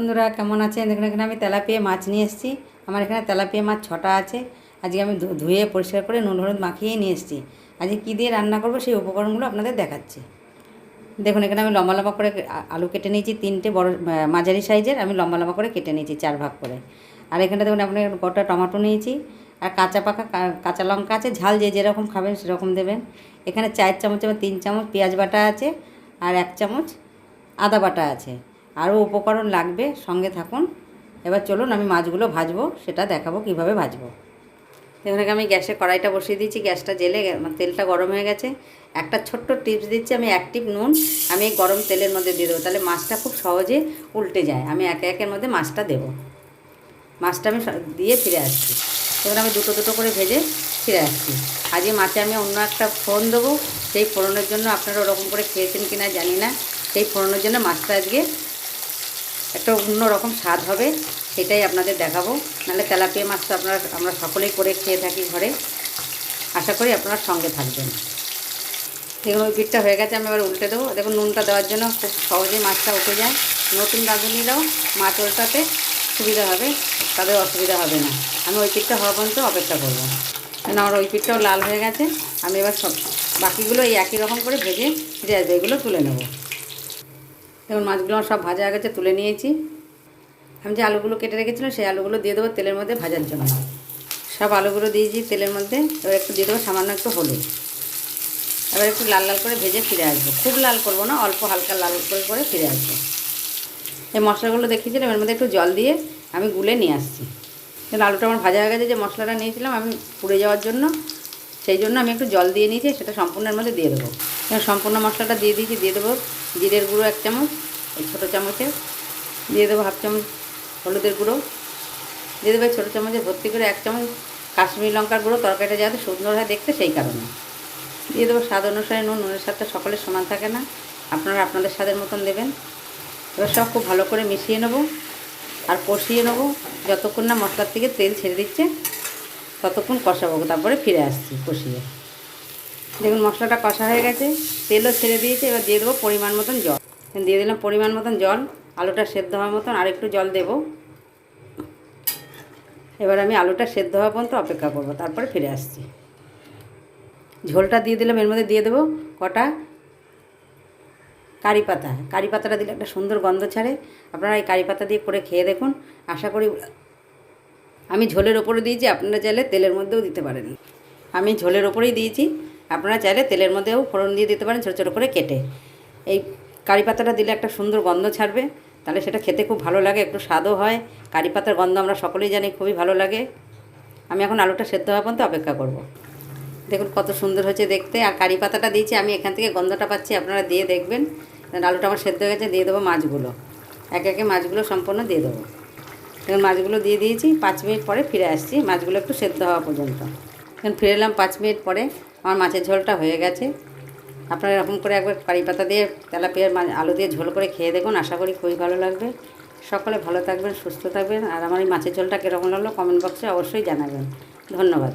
বন্ধুরা, কেমন আছেন? দেখুন, এখানে আমি তেলাপিয়া মাছ নিয়ে এসেছি। আমার এখানে তেলাপিয়া মাছ ছটা আছে। আজকে আমি ধুয়ে পরিষ্কার করে নুন, হলুদ মাখিয়ে নিয়ে এসেছি। আজকে কী দিয়ে রান্না করব সেই উপকরণগুলো আপনাদের দেখাচ্ছি। দেখুন, এখানে আমি লম্বা লম্বা করে আলু কেটে নিয়েছি, তিনটে বড় মাঝারি সাইজের। আমি লম্বা লম্বা করে কেটে নিয়েছি, চার ভাগ করে। আর এখানে দেখুন আপনার গোটা টমেটো নিয়েছি। আর কাঁচা পাকা কাঁচা লঙ্কা আছে, ঝাল যে যেরকম খাবেন সেরকম দেবেন। এখানে চার চামচ এবং তিন চামচ পেঁয়াজ বাটা আছে, আর এক চামচ আদা বাটা আছে। আরও উপকরণ লাগবে, সঙ্গে থাকুন। এবার চলুন আমি মাছগুলো ভাজবো, সেটা দেখাবো কীভাবে ভাজবো। এখানে আমি গ্যাসে কড়াইটা বসিয়ে দিয়েছি, গ্যাসটা জেলে তেলটা গরম হয়ে গেছে। একটা ছোট্ট টিপস দিচ্ছি, আমি এক টিপ নুন, আমি এই গরম তেলের মধ্যে দিয়ে দেবো, তাহলে মাছটা খুব সহজে উল্টে যায়। আমি একে একের মধ্যে মাছটা দেবো। মাছটা আমি দিয়ে ফিরে আসছি। এবার আমি দুটো দুটো করে ভেজে ফিরে আসছি। আজকে মাছে আমি অন্য একটা ফোড়ন দেবো, সেই ফোড়নের জন্য আপনারা ওরকম করে খেয়েছেন কি না জানি না। সেই ফোড়নের জন্য মাছটা আজকে একটা অন্য রকম স্বাদ হবে, সেটাই আপনাদের দেখাবো। নাহলে তেলাপিয়া মাছ তো আপনারা, আমরা সকলেই করে খেয়ে থাকি ঘরে। আশা করি আপনারা সঙ্গে থাকবেন। দেখুন, ওই পিঠটা হয়ে গেছে, আমি এবার উল্টে দেবো। দেখুন, নুনটা দেওয়ার জন্য খুব সহজে মাছটা উঠে যায়। নতুন রাঁধুনিরাও মাছ উল্টাতে সুবিধা হবে, তাদের অসুবিধা হবে না। আমি ওই পিঠটা হওয়া পর্যন্ত অপেক্ষা করব। কারণ আমার ওই পিঠটাও লাল হয়ে গেছে। আমি এবার সব, বাকিগুলো এই একই রকম করে ভেজে ফিরে আসবে, এগুলো তুলে নেব। দেখুন মাছগুলো আমার সব ভাজা গেছে, তুলে নিয়েছি। আমি যে আলুগুলো কেটে রেখেছিলাম, সেই আলুগুলো দিয়ে দেবো তেলের মধ্যে ভাজার জন্য। সব আলুগুলো দিয়েছি তেলের মধ্যে, এবার একটু দিয়ে দেবো সামান্য একটু হলুদ। এবার একটু লাল লাল করে ভেজে ফিরে আসব। খুব লাল করব না, অল্প হালকা লাল করে করে ফিরে আসব। এই মশলাগুলো দেখিয়েছিলাম, এর মধ্যে একটু জল দিয়ে আমি গুলে নিয়ে আসছি। আলুটা আমার ভাজা হয়ে গেছে, যে মশলাটা নিয়েছিলাম আমি পুড়ে যাওয়ার জন্য সেই জন্য আমি একটু জল দিয়ে নিয়েছি, সেটা সম্পূর্ণের মধ্যে দিয়ে দেবো। সম্পূর্ণ মশলাটা দিয়ে দিয়েছি, দিয়ে দেবো জিরের গুঁড়ো এক চামচ, এই ছোটো চামচে। দিয়ে দেবো হাফ চামচ হলুদের গুঁড়ো। দিয়ে দেবো ছোটো চামচে ভর্তি করে এক চামচ কাশ্মীরি লঙ্কার গুঁড়ো, তরকারিটা যাতে সুন্দর হয় দেখতে সেই কারণে। দিয়ে দেবো স্বাদ অনুসারে নুন, নুনের স্বাদটা সকলের সমান থাকে না, আপনারা আপনাদের স্বাদের মতন দেবেন। এবার সব খুব ভালো করে মিশিয়ে নেব আর কষিয়ে নেব, যতক্ষণ না মশলার থেকে তেল ছেড়ে দিচ্ছে। ততক্ষণ কষাবো, তারপরে ফিরে আসছি কষিয়ে। দেখুন, মশলাটা কষা হয়ে গেছে, তেলও ছেড়ে দিয়েছে, এবার দিয়ে দেবো পরিমাণ মতন জল। দিয়ে দিলাম পরিমাণ মতন জল, আলুটা সেদ্ধ হওয়ার মতন আর একটু জল দেবো। এবার আমি আলুটা সেদ্ধ হওয়া পর্যন্ত অপেক্ষা করব, তারপরে ফিরে আসছি। ঝোলটা দিয়ে দিলাম, এর মধ্যে দিয়ে দেবো কটা? কারি পাতা। কারি পাতাটা দিলে একটা সুন্দর গন্ধ ছাড়ে। আপনারা এই কারি পাতা দিয়ে করে খেয়ে দেখুন। আশা করি আমি ঝোলের ওপরে দিয়েছি, আপনারা চাইলে তেলের মধ্যেও দিতে পারেন। আমি ঝোলের ওপরেই দিয়েছি, আপনারা চাইলে তেলের মধ্যেও ফোড়ন দিয়ে দিতে পারেন, ছোটো ছোটো করে কেটে। এই কারি পাতাটা দিলে একটা সুন্দর গন্ধ ছাড়বে, তাহলে সেটা খেতে খুব ভালো লাগে, একটু স্বাদও হয়। কারি পাতার গন্ধ আমরা সকলেই জানি, খুবই ভালো লাগে। আমি এখন আলুটা সেদ্ধ হওয়া পর্যন্ত অপেক্ষা করব। দেখুন কত সুন্দর হয়েছে দেখতে, আর কারি পাতাটা দিয়েছি, আমি এখান থেকে গন্ধটা পাচ্ছি, আপনারা দিয়ে দেখবেন। আলুটা আমার সেদ্ধ হয়ে গেছে, দিয়ে দেবো মাছগুলো। একে একে মাছগুলো সম্পূর্ণ দিয়ে দেবো। এখন মাছগুলো দিয়ে দিয়েছি, পাঁচ মিনিট পরে ফিরে আসছি। মাছগুলো একটু সেদ্ধ হওয়া পর্যন্ত। এখন ফিরে এলাম পাঁচ মিনিট পরে। আমার মাছের ঝোলটা হয়ে গেছে। আপনারা এরকম করে একবার কারি পাতা দিয়ে তেলাপিয়ার পেয়ে আলু দিয়ে ঝোল করে খেয়ে দেখুন। আশা করি খুবই ভালো লাগবে। সকলে ভালো থাকবেন, সুস্থ থাকবেন। আর আমার এই মাছের ঝোলটা কীরকম লাগল কমেন্ট বক্সে অবশ্যই জানাবেন। ধন্যবাদ।